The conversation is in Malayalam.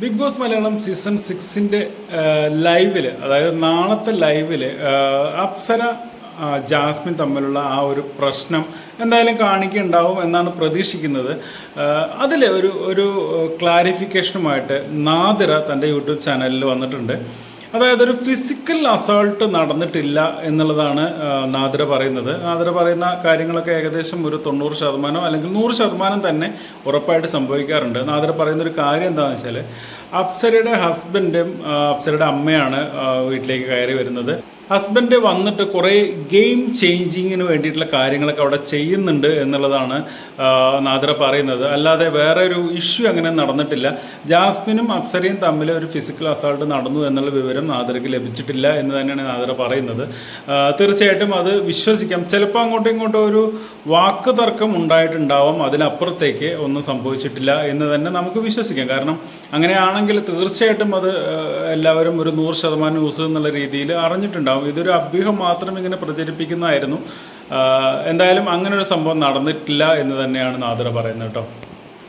ബിഗ് ബോസ് മലയാളം സീസൺ സിക്സിന്റെ ലൈവിൽ അതായത് നാളത്തെ ലൈവിൽ അപ്സര ജാസ്മിൻ തമ്മിലുള്ള ആ ഒരു പ്രശ്നം എന്തായാലും കാണിക്കുന്നുണ്ടാവും എന്നാണ് പ്രതീക്ഷിക്കുന്നത്. അതിൽ ഒരു ഒരു ക്ലാരിഫിക്കേഷനുമായിട്ട് നാദിറ തന്റെ യൂട്യൂബ് ചാനലിൽ വന്നിട്ടുണ്ട്. അതായത് ഒരു ഫിസിക്കൽ അസോൾട്ട് നടന്നിട്ടില്ല എന്നുള്ളതാണ് ആ, പറയുന്നത്. നാദിറ പറയുന്ന കാര്യങ്ങളൊക്കെ ഏകദേശം ഒരു തൊണ്ണൂറ് ശതമാനം അല്ലെങ്കിൽ നൂറ് ശതമാനം തന്നെ ഉറപ്പായിട്ട് സംഭവിക്കാറുണ്ട്. നാദിറ പറയുന്ന ഒരു കാര്യം എന്താണെന്ന് വെച്ചാൽ അപ്സരയുടെ ഹസ്ബൻഡും അപ്സരയുടെ അമ്മയാണ് വീട്ടിലേക്ക് കയറി വരുന്നത്. ഹസ്ബൻഡ് വന്നിട്ട് കുറേ ഗെയിം ചേഞ്ചിങ്ങിന് വേണ്ടിയിട്ടുള്ള കാര്യങ്ങളൊക്കെ അവിടെ ചെയ്യുന്നുണ്ട് എന്നുള്ളതാണ് നാദ്ര പറയുന്നത്. അല്ലാതെ വേറെ ഒരു ഇഷ്യൂ അങ്ങനെ നടന്നിട്ടില്ല. ജാസ്മിനും അപ്സരയും തമ്മിൽ ഒരു ഫിസിക്കൽ അസാൾട്ട് നടന്നു എന്നുള്ള വിവരം നാദ്രയ്ക്ക് ലഭിച്ചിട്ടില്ല എന്ന് തന്നെയാണ് നാദ്ര പറയുന്നത്. തീർച്ചയായിട്ടും അത് വിശ്വസിക്കാം. ചിലപ്പോൾ അങ്ങോട്ടും ഇങ്ങോട്ടും ഒരു വാക്ക് തർക്കം ഉണ്ടായിട്ടുണ്ടാവും. അതിനപ്പുറത്തേക്ക് ഒന്നും സംഭവിച്ചിട്ടില്ല എന്ന് തന്നെ നമുക്ക് വിശ്വസിക്കാം. കാരണം അങ്ങനെയാണെങ്കിൽ തീർച്ചയായിട്ടും അത് എല്ലാവരും ഒരു നൂറ് ശതമാനം ന്യൂസ് എന്നുള്ള രീതിയിൽ അറിഞ്ഞിട്ടുണ്ടാവും. ഇതൊരു അഭ്യൂഹം മാത്രം ഇങ്ങനെ പ്രചരിപ്പിക്കുന്നതായിരുന്നു. എന്തായാലും അങ്ങനെ ഒരു സംഭവം നടന്നിട്ടില്ല എന്ന് തന്നെയാണ് നാദർ പറയുന്നത് കേട്ടോ.